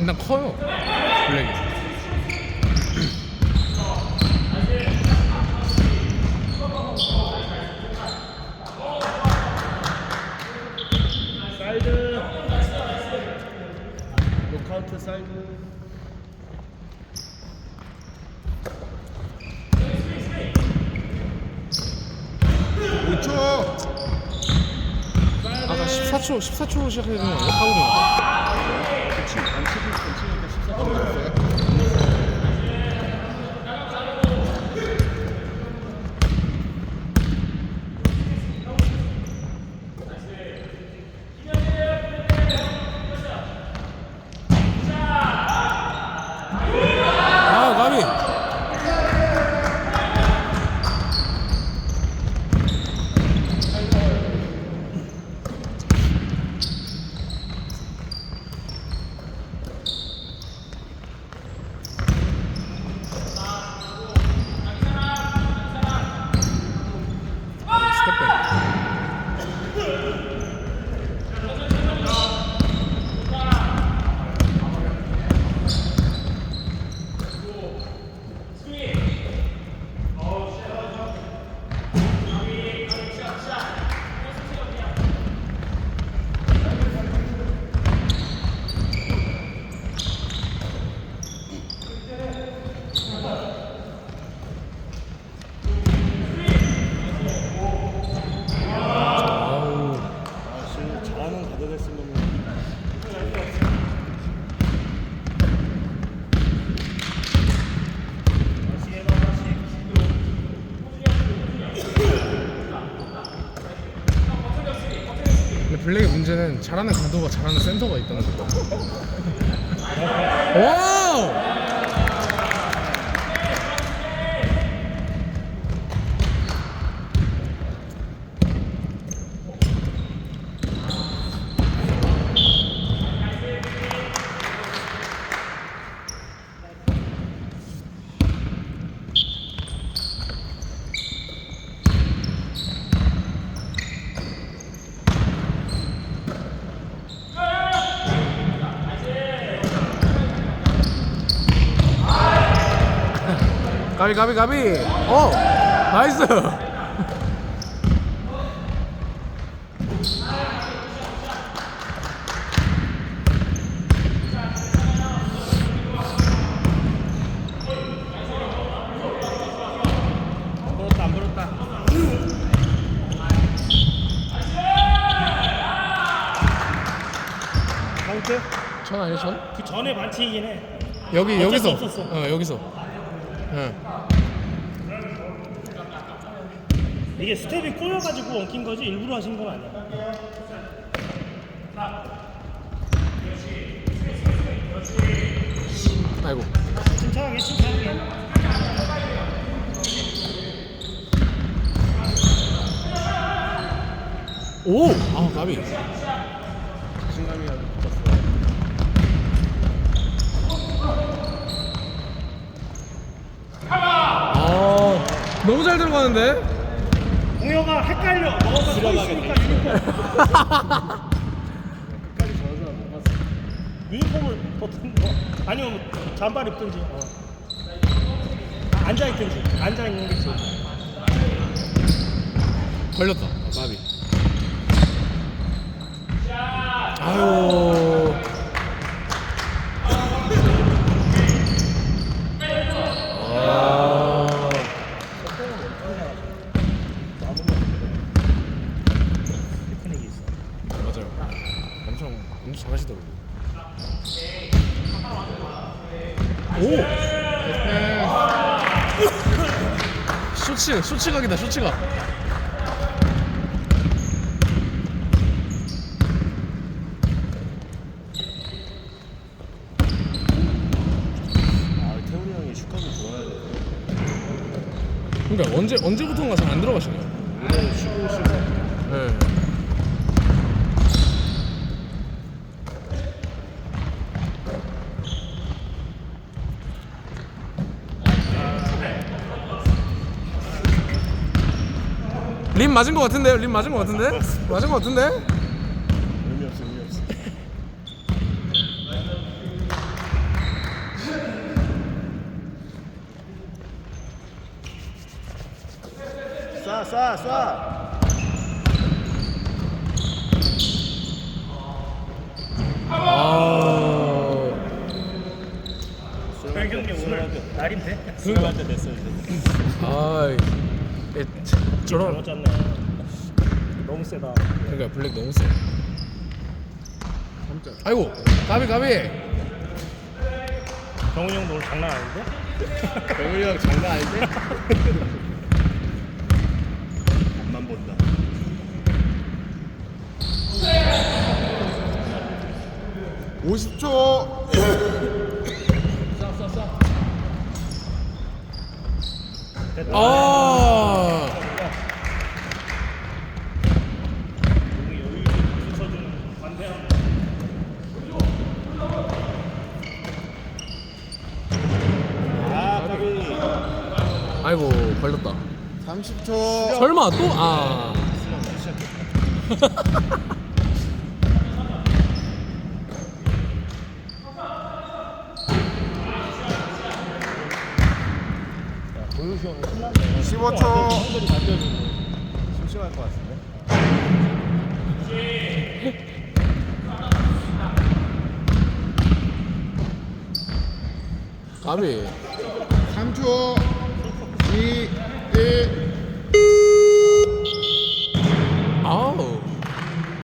일단 커요. 블랙이. 14초 14초 시작해서 파울이 Okay. 블랙의 문제는 잘하는 가드와 잘하는 센터가 있다는 거. 와우! 가비 가비 가비. 어, 나이스. 전 아니야 전? 그 전에 반칙이긴 해. 여기 어쩔 여기서. 없었어. 어 여기서. 응. 이게 스텝이 꼬여가지고 엉킨 거지 일부러 하신 건 아니야. 아이고. 침착하게 침착하게. 오, 아 가비. 자신감이 아주 붙었어 아, 너무 잘 들어가는데? 공여가 헷갈려. 너가 서 있으니까 유니폼. 봤어 유니폼을 벗든 뭐 아니면 잠바 입든지. 어. 앉아 있든지. 앉아 있는 게 좋아. 걸렸다. 아, 가비. 아유. 아. 피크닉이 있어. 맞아요. 엄청 엄청 잘하시더라고요. 오. 쇼츠 쇼츠 각이다 쇼츠 각. 아 그러니까 언제 언제부턴가 잘 안 들어가시네요. 원래 쉬고 쉬고 네. 림 맞은 것 같은데요? 림 맞은 것 같은데? 맞은 것 같은데? 의미 없어 의미 없어 쏴쏴쏴 아, 별경님 오늘 날인데? 수영할 때 됐어 이제 아, 예, 저런 잘못 잤네. 너무 세다. 그러니까 블랙 너무 세. 아이고 가비 가비 경훈이 형도 오늘 장난 아닌데? 병훈이 형 장난 아닌데? 앞만 본다. 오십 초. 됐다. 아 너무 여유 있게 붙여주는 관대함. 아, 까비. 아이고 걸렸다 30초. 설마 또아 보여주 형 신났네. 15초. 형들이 만져주고. 심심할 것 같은데. 가비 3초. ഈ